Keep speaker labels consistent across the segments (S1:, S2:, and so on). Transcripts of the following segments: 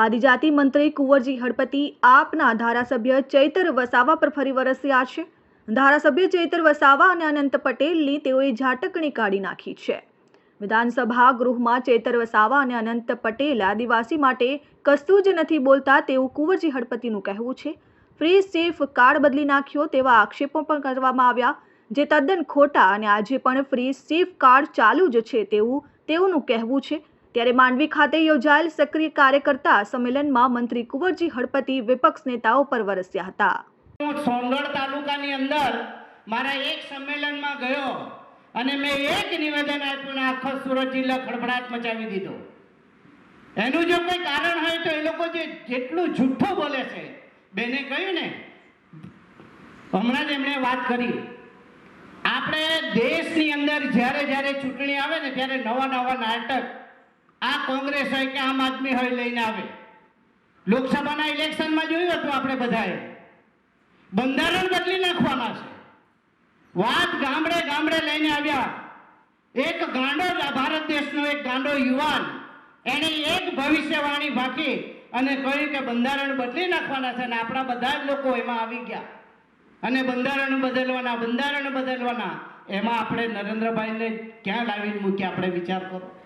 S1: આદિજાતિ મંત્રી કુંવરજી હળપતિ આપના ધારાસભ્ય ચૈતર વસાવા પર ફરી વરસ્યા છે. ધારાસભ્ય ચૈતર વસાવા અને અનંત પટેલની તેઓએ ઝાટકણી કાઢી નાખી છે. વિધાનસભા ગૃહમાં ચૈતર વસાવા અને અનંત પટેલ આદિવાસી માટે કશું જ નથી બોલતા તેવું કુંવરજી હળપતિનું કહેવું છે. ફ્રી સેફ કાર્ડ બદલી નાખ્યો તેવા આક્ષેપો પણ કરવામાં આવ્યા, જે તદ્દન ખોટા અને આજે પણ ફ્રી સેફ કાર્ડ ચાલુ જ છે તેવું તેઓનું કહેવું છે. ત્યારે માંડવી ખાતે યોજાયેલ સક્રિય કાર્યકર્તા સંમેલનમાં મંત્રી કુંવરજી હળપતિ વિપક્ષ નેતાઓ પર વરસ્યા હતા.
S2: હું સોનગઢ તાલુકાની અંદર મારા એક સંમેલનમાં ગયો અને મેં એક નિવેદન આપ્યું આખો સુરત જિલ્લા ખળભળાટ મચાવી દીધો. એનું જો કોઈ કારણ હોય તો એ લોકો જે જેટલું જુઠ્ઠું બોલે છે, બેને કહ્યું ને, હમણાં જ એમણે વાત કરી. આપણે દેશની અંદર જ્યારે જ્યારે ચૂંટણી આવે ને ત્યારે નવા નવા નાટક આ કોંગ્રેસ હોય કે આમ આદમી હોય લઈને આવે. લોકસભાના ઇલેક્શનમાં જોયું હતું આપણે બધાએ. બંધારણ બદલી નાખવાના છે. વાત ગામડે ગામડે લઈને આવ્યા. એક ગાંડો ભારત દેશનો એક ગાંડો યુવાન, એણે એક ભવિષ્યવાણી બાકી અને કહ્યું કે બંધારણ બદલી નાખવાના છે અને આપણા બધા જ લોકો એમાં આવી ગયા. અને બંધારણ બદલવાના બંધારણ બદલવાના, એમાં આપણે નરેન્દ્રભાઈને ક્યાં લાવીને મૂક્યા આપણે વિચાર કરો.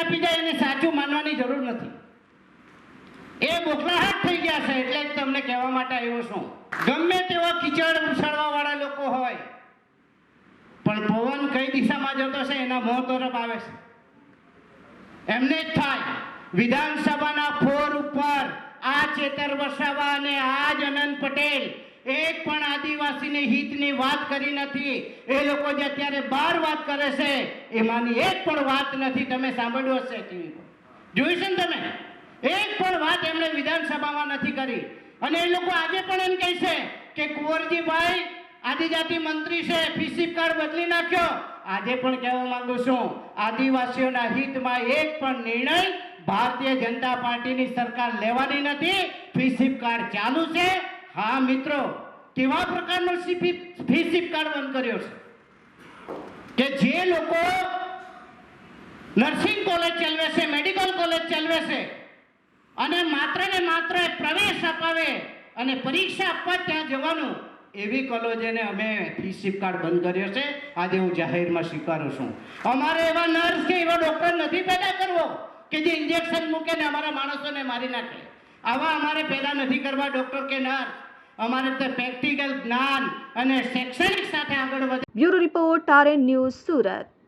S2: આપી જાય એને સાચું માનવાની જરૂર નથી. એ બોખલાહાટ થઈ ગયા છે એટલે જ તમને કહેવા માટે આવ્યો છું. ગમે તેવા કિચડ ઉછાળવા વાળા લોકો હોય, પણ પવન કઈ દિશામાં જતો છે એના મોં તરફ આવે છે. એમને જ થાય. વિધાનસભાના ફોર ઉપર આ ચેતર વસાવા અને આ જ અનંત પટેલ એક પણ આદિવાસીને હિતની વાત કરી નથી. એ લોકો જે અત્યારે બાર વાત કરે છે, એમાંની એક પણ વાત નથી. તમે સાંભળ્યું હશે ટીવી પર. જોયું છે ને તમે? એક પણ વાત એમણે વિધાનસભામાં નથી કરી. અને એ લોકો આજે પણ એમ કહે છે કે કુંવરજીભાઈ આદિજાતિ મંત્રી છે ફીસીપ કાર્ડ બદલી નાખ્યો. આજે પણ કહેવા માંગુ છું, આદિવાસીઓના હિતમાં એક પણ નિર્ણય ભારતીય જનતા પાર્ટીની સરકાર લેવાની નથી. ફીસીપ કાર્ડ ચાલુ છે હા, મિત્રો, કેવા પ્રકારનો ફીસીપ કાર્ડ બંધ કર્યો છે? કે જે લોકો નર્સિંગ કોલેજ ચલાવે છે, મેડિકલ કોલેજ ચલાવે છે, અને માત્ર ને માત્ર પ્રવેશ અપાવે અને પરીક્ષા આપવા ત્યાં જવાનું, એવી કોલેજોને અમે ફીસીપ કાર્ડ બંધ કર્યો છે. આજે હું જાહેરમાં સ્વીકારું છું. અમારે એવા નર્સ કે એવા ડોક્ટર નથી પેદા કરવો કે જે ઇન્જેક્શન મૂકે ને અમારા માણસોને મારી નાખે. આવા અમારે પેદા નથી કરવા ડોક્ટર કે નર્સ અમારે તો પ્રેક્ટિકલ જ્ઞાન અને શૈક્ષણિક સાથે આગળ વધે
S1: bureau report RN news Surat.